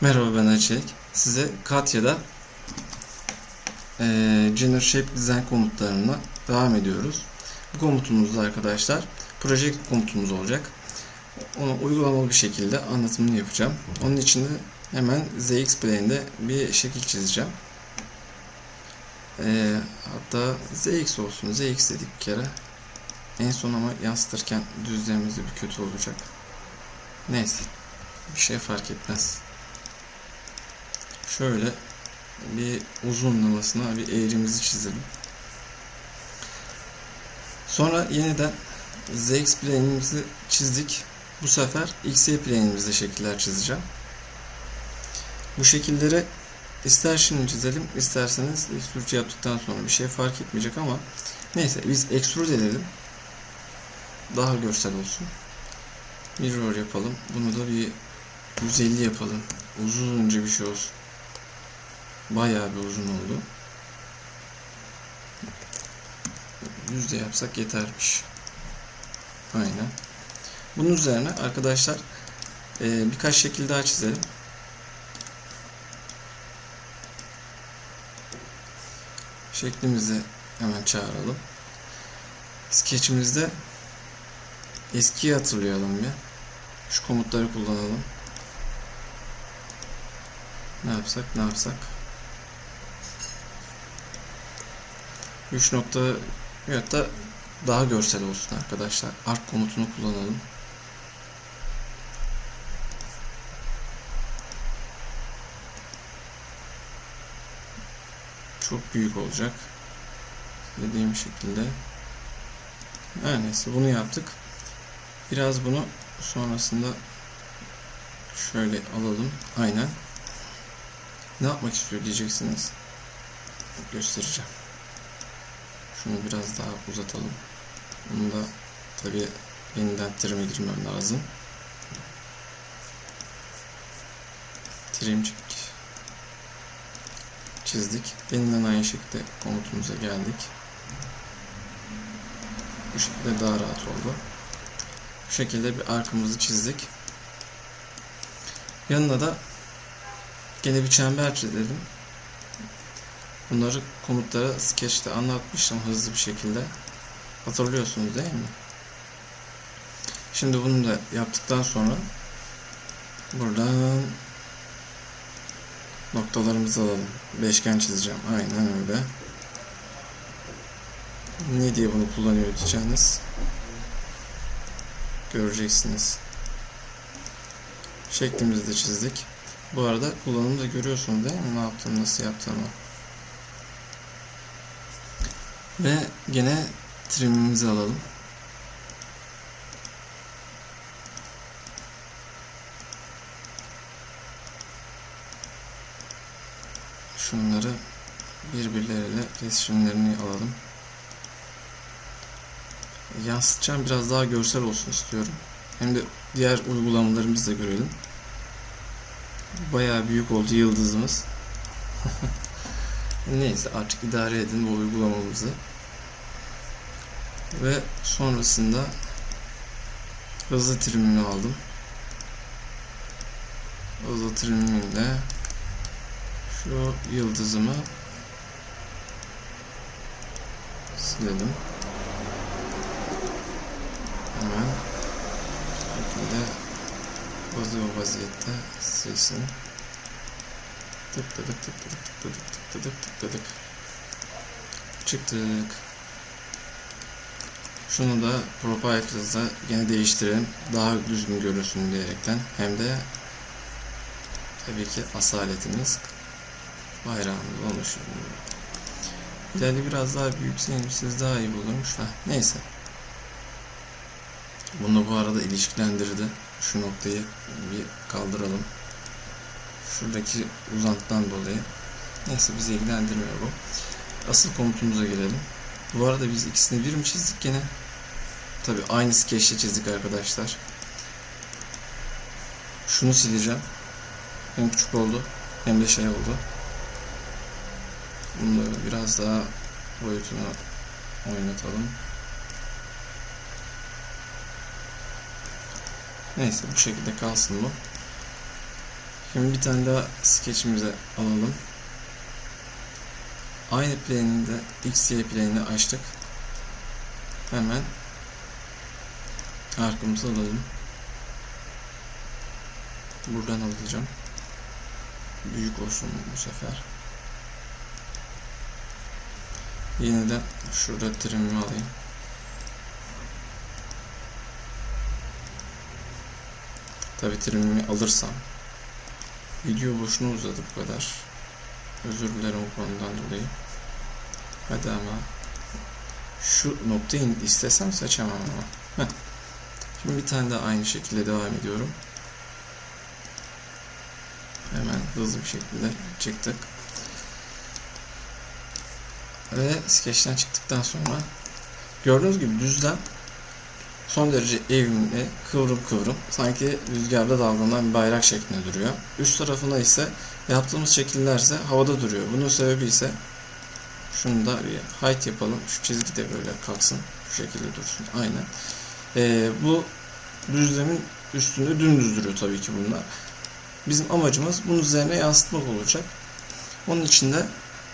Merhaba ben Açek. Size Katya'da eee General Shape Design komutlarına devam ediyoruz. Bu komutumuzda arkadaşlar proje komutumuz olacak. Onu uygulamalı bir şekilde anlatımını yapacağım. Onun için de hemen ZX Plane'de bir şekil çizeceğim. Eee, hatta ZX olsun. ZX dedik bir kere. En son ama yansıtırken düzlemimiz bir kötü olacak. Neyse. Bir şey fark etmez. Şöyle bir uzunlamasına bir eğrimizi çizelim. Sonra yeniden ZX plane'imizi çizdik. Bu sefer XY plane'imizde şekiller çizeceğim. Bu şekilleri ister şimdi çizelim, isterseniz extrude yaptıktan sonra bir şey fark etmeyecek ama neyse biz extrude edelim. Daha görsel olsun. Mirror yapalım. Bunu da bir 150 yapalım. Uzunca bir şey olsun. Bayağı bir uzun oldu. Yüzde yapsak yetermiş. Aynen. Bunun üzerine arkadaşlar e, birkaç şekil daha çizelim. Şeklimizi hemen çağıralım. Sketch'imizde eskiyi hatırlayalım bir. Şu komutları kullanalım. Ne yapsak ne yapsak. 3 nokta evet da daha görsel olsun arkadaşlar. Arc komutunu kullanalım. Çok büyük olacak. Dediğim şekilde. Her neyse bunu yaptık. Biraz bunu sonrasında şöyle alalım. Aynen. Ne yapmak istiyor diyeceksiniz. Göstereceğim. Şunu biraz daha uzatalım. Bunu da tabi yeniden trim edilmem lazım. Trimcik çizdik. Yeniden aynı şekilde komutumuza geldik. Bu şekilde daha rahat oldu. Bu şekilde bir arkamızı çizdik. Yanına da gene bir çember çizelim. Bunları komutlara sketch'te anlatmıştım hızlı bir şekilde. Hatırlıyorsunuz değil mi? Şimdi bunu da yaptıktan sonra buradan noktalarımızı alalım. Beşgen çizeceğim. Aynen öyle. Ne diye bunu kullanıyor diyeceğiniz. Göreceksiniz. Şeklimizi de çizdik. Bu arada kullanımı da görüyorsunuz değil mi? Ne yaptığımı, nasıl yaptığımı. Ve gene trimimizi alalım. Şunları birbirleriyle kesişimlerini alalım. Yansıtacağım biraz daha görsel olsun istiyorum. Hem de diğer uygulamalarımızı da görelim. Bayağı büyük oldu yıldızımız. Neyse artık idare edin bu uygulamamızı. Ve sonrasında hızlı trimini aldım. Hızlı trimimle şu yıldızımı silelim. Hemen şekilde bazı vaziyette silsin. Tıkladık tıkladık tıkladık tıkladık tıkladık. Çıktık. Şunu da Proprietor'da yine değiştirelim. Daha düzgün görünsün diyerekten. Hem de tabii ki asaletimiz bayrağımız olmuş. İleride biraz daha büyükseniz daha iyi bulurmuş da. Neyse. Bunu bu arada ilişkilendirdi. Şu noktayı bir kaldıralım şuradaki uzantıdan dolayı. Neyse bizi ilgilendirmiyor bu. Asıl komutumuza gelelim. Bu arada biz ikisini bir mi çizdik gene? Tabi aynı skeçle çizdik arkadaşlar. Şunu sileceğim. Hem küçük oldu hem de şey oldu. Bunu da biraz daha boyutunu oynatalım. Neyse bu şekilde kalsın bu. Şimdi bir tane daha skeçimize alalım. Aynı plane'inde XY plane'i açtık. Hemen arkamızı alalım. Buradan alacağım. Büyük olsun bu sefer. Yeniden şurada trimimi alayım. Tabi trimimi alırsam. Video boşuna uzadı bu kadar. Özür dilerim bu konudan dolayı. Hadi ama şu noktayı istesem seçemem ama. Heh. Şimdi bir tane daha aynı şekilde devam ediyorum. Hemen hızlı bir şekilde çıktık. Ve skeçten çıktıktan sonra gördüğünüz gibi düzlem son derece evimli, kıvrım kıvrım, sanki rüzgarda dalgalanan bir bayrak şeklinde duruyor. Üst tarafına ise yaptığımız şekiller ise havada duruyor. Bunun sebebi ise şunu da bir height yapalım. Şu çizgi de böyle kalksın. Şu şekilde dursun. Aynen. Ee, bu düzlemin üstünde dümdüz duruyor tabii ki bunlar. Bizim amacımız bunun üzerine yansıtmak olacak. Onun için de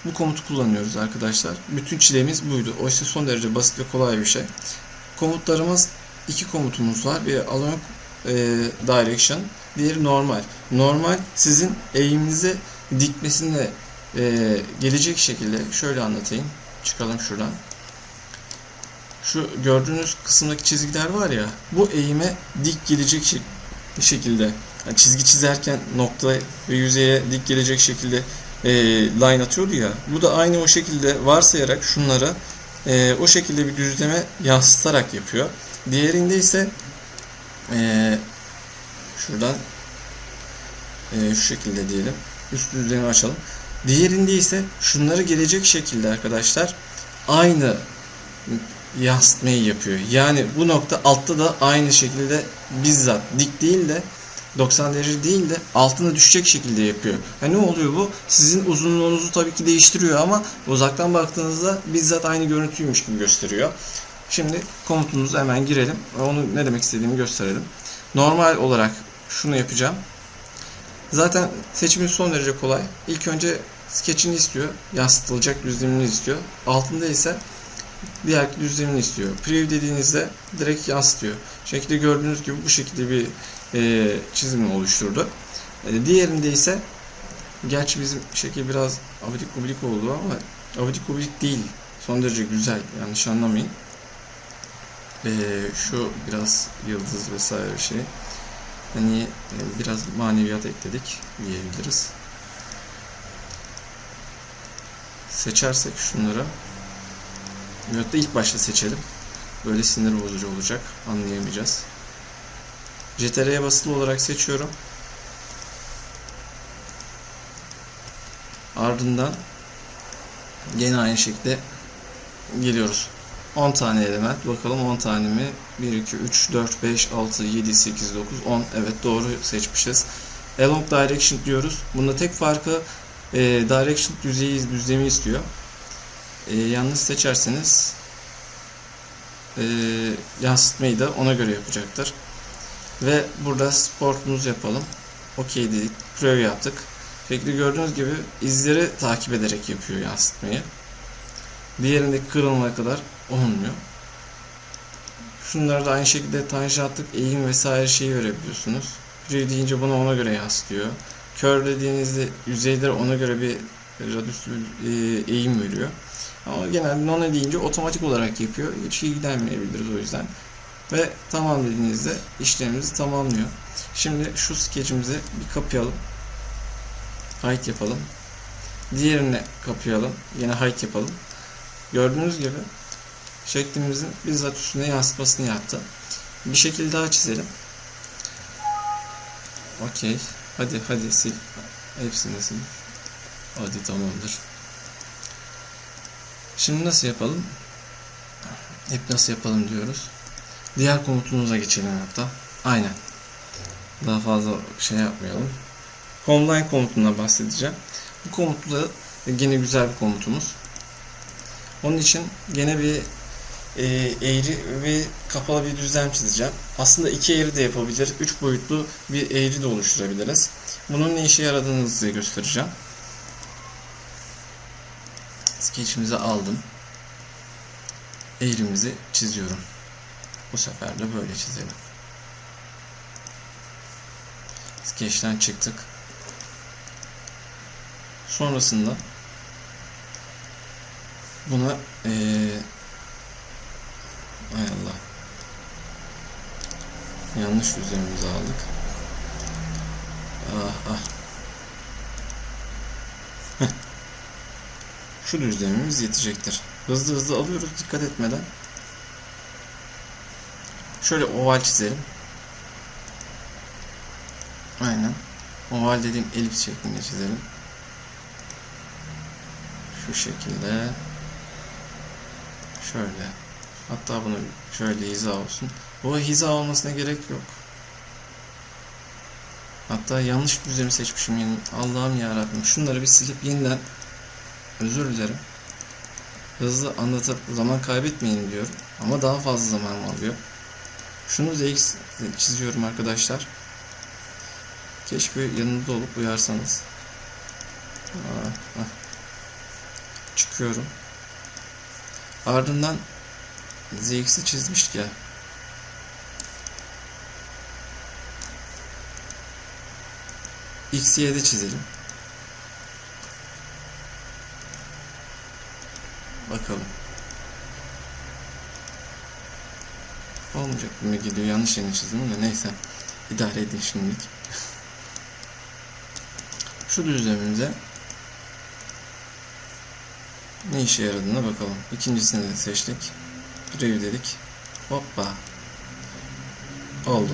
bu komutu kullanıyoruz arkadaşlar. Bütün çilemiz buydu. Oysa son derece basit ve kolay bir şey. Komutlarımız iki komutumuz var. Bir align e, direction, diğeri normal. Normal sizin eğiminize dikmesine e, gelecek şekilde şöyle anlatayım. Çıkalım şuradan. Şu gördüğünüz kısımdaki çizgiler var ya bu eğime dik gelecek şek şekilde yani çizgi çizerken nokta ve yüzeye dik gelecek şekilde e, line atıyordu ya. Bu da aynı o şekilde varsayarak şunlara e, o şekilde bir düzleme yansıtarak yapıyor. Diğerinde ise e, şuradan e, şu şekilde diyelim. Üst düzlemi açalım. Diğerinde ise şunları gelecek şekilde arkadaşlar aynı yansıtmayı yapıyor. Yani bu nokta altta da aynı şekilde bizzat dik değil de 90 derece değil de altına düşecek şekilde yapıyor. Ha ne oluyor bu? Sizin uzunluğunuzu tabii ki değiştiriyor ama uzaktan baktığınızda bizzat aynı görüntüymüş gibi gösteriyor. Şimdi komutumuzu hemen girelim. Onu ne demek istediğimi gösterelim. Normal olarak şunu yapacağım. Zaten seçimimiz son derece kolay. İlk önce sketchini istiyor. Yansıtılacak düzlemini istiyor. Altında ise diğer düzlemini istiyor. Preview dediğinizde direkt yansıtıyor. Şekilde gördüğünüz gibi bu şekilde bir e, çizimi oluşturdu. E, diğerinde ise gerçi bizim şekil biraz abidik gubidik oldu ama abidik gubidik değil. Son derece güzel. Yanlış anlamayın. E, şu biraz yıldız vesaire şey. Hani e, biraz maneviyat ekledik diyebiliriz. Seçersek şunları Veyahut da ilk başta seçelim. Böyle sinir bozucu olacak. Anlayamayacağız. CTRL'ye basılı olarak seçiyorum. Ardından yine aynı şekilde geliyoruz. 10 tane element. Bakalım 10 tane mi? 1, 2, 3, 4, 5, 6, 7, 8, 9, 10. Evet doğru seçmişiz. Along Direction diyoruz. Bunda tek farkı e, Direction düzeyi, düzlemi istiyor. E, yalnız seçerseniz e, yansıtmayı da ona göre yapacaktır. Ve burada sportumuzu yapalım. OK dedik. Preview yaptık. Şekli gördüğünüz gibi izleri takip ederek yapıyor yansıtmayı. Diğerindeki kırılmaya kadar olmuyor. Şunları da aynı şekilde tanjantlık, eğim vesaire şeyi verebiliyorsunuz. Preview deyince bunu ona göre yansıtıyor. Kör dediğinizde yüzeyleri ona göre bir radius bir eğim veriyor. Ama genelde none deyince otomatik olarak yapıyor. Hiç ilgilenmeyebiliriz o yüzden. Ve tamam dediğinizde işlemimizi tamamlıyor. Şimdi şu skecimizi bir kapayalım. Height yapalım. Diğerine kapayalım. Yine height yapalım. Gördüğünüz gibi şeklimizin bizzat üstüne yansıtmasını yaptı. Bir şekil daha çizelim. Okey. Hadi hadi sil. Hepsini sil. Hadi tamamdır. Şimdi nasıl yapalım? Hep nasıl yapalım diyoruz. Diğer komutumuza geçelim hatta. Aynen. Daha fazla şey yapmayalım. Homeline komutundan bahsedeceğim. Bu komutu da yine güzel bir komutumuz. Onun için gene bir e, eğri ve kapalı bir düzlem çizeceğim. Aslında iki eğri de yapabilir. Üç boyutlu bir eğri de oluşturabiliriz. Bunun ne işe yaradığını size göstereceğim. Sketch'imizi aldım. Eğrimizi çiziyorum. Bu sefer de böyle çizelim. Sketch'ten çıktık. Sonrasında buna eee Hay Allah. Yanlış düzlemimizi aldık. Ah ah. Heh. Şu düzlemimiz yetecektir. Hızlı hızlı alıyoruz dikkat etmeden. Şöyle oval çizelim. Aynen. Oval dediğim elips şeklinde çizelim. Şu şekilde. Şöyle. Hatta bunu şöyle hiza olsun. Bu hiza olmasına gerek yok. Hatta yanlış düzlemi seçmişim. Yani Allah'ım ya. Şunları bir silip yeniden özür dilerim. Hızlı anlatıp zaman kaybetmeyin diyorum. Ama daha fazla zaman alıyor. Şunu ZX çiziyorum arkadaşlar. Keşke yanında olup uyarsanız. Ah. Çıkıyorum. Ardından ZX'i çizmiştik ya. XY'de çizelim. Bakalım. Olmayacak gibi geliyor. Yanlış yerini çizdim de neyse. İdare edin şimdilik. Şu düzlemimize ne işe yaradığına bakalım. İkincisini de seçtik. Preview dedik. Hoppa. Oldu.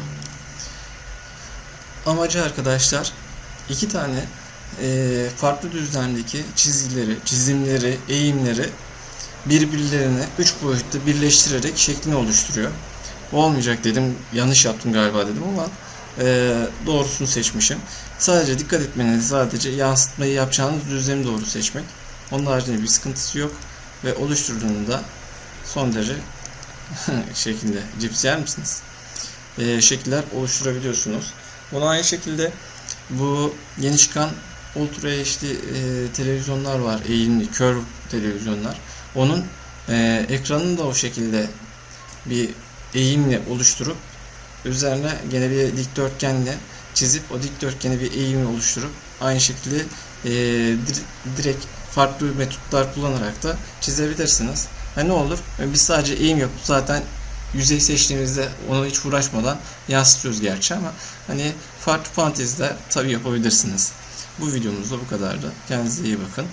Amacı arkadaşlar iki tane e, farklı düzlemdeki çizgileri, çizimleri, eğimleri birbirlerine üç boyutta birleştirerek şeklini oluşturuyor. Olmayacak dedim, yanlış yaptım galiba dedim ama e, doğrusunu seçmişim. Sadece dikkat etmeniz sadece yansıtmayı yapacağınız düzlemi doğru seçmek. Onun haricinde bir sıkıntısı yok ve oluşturduğunda son derece şekilde cips yer misiniz? E, şekiller oluşturabiliyorsunuz. Buna aynı şekilde bu yeni çıkan Ultra HD e, televizyonlar var. Eğimli, curve televizyonlar. Onun e, ekranını da o şekilde bir eğimle oluşturup üzerine gene bir dikdörtgenle çizip o dikdörtgeni bir eğimle oluşturup aynı şekilde e, direkt farklı metotlar kullanarak da çizebilirsiniz. Ha ne olur? Biz sadece eğim yapıp zaten yüzey seçtiğimizde onu hiç uğraşmadan yansıtıyoruz gerçi ama hani farklı fanteziler tabi yapabilirsiniz. Bu videomuz da bu kadardı. Kendinize iyi bakın.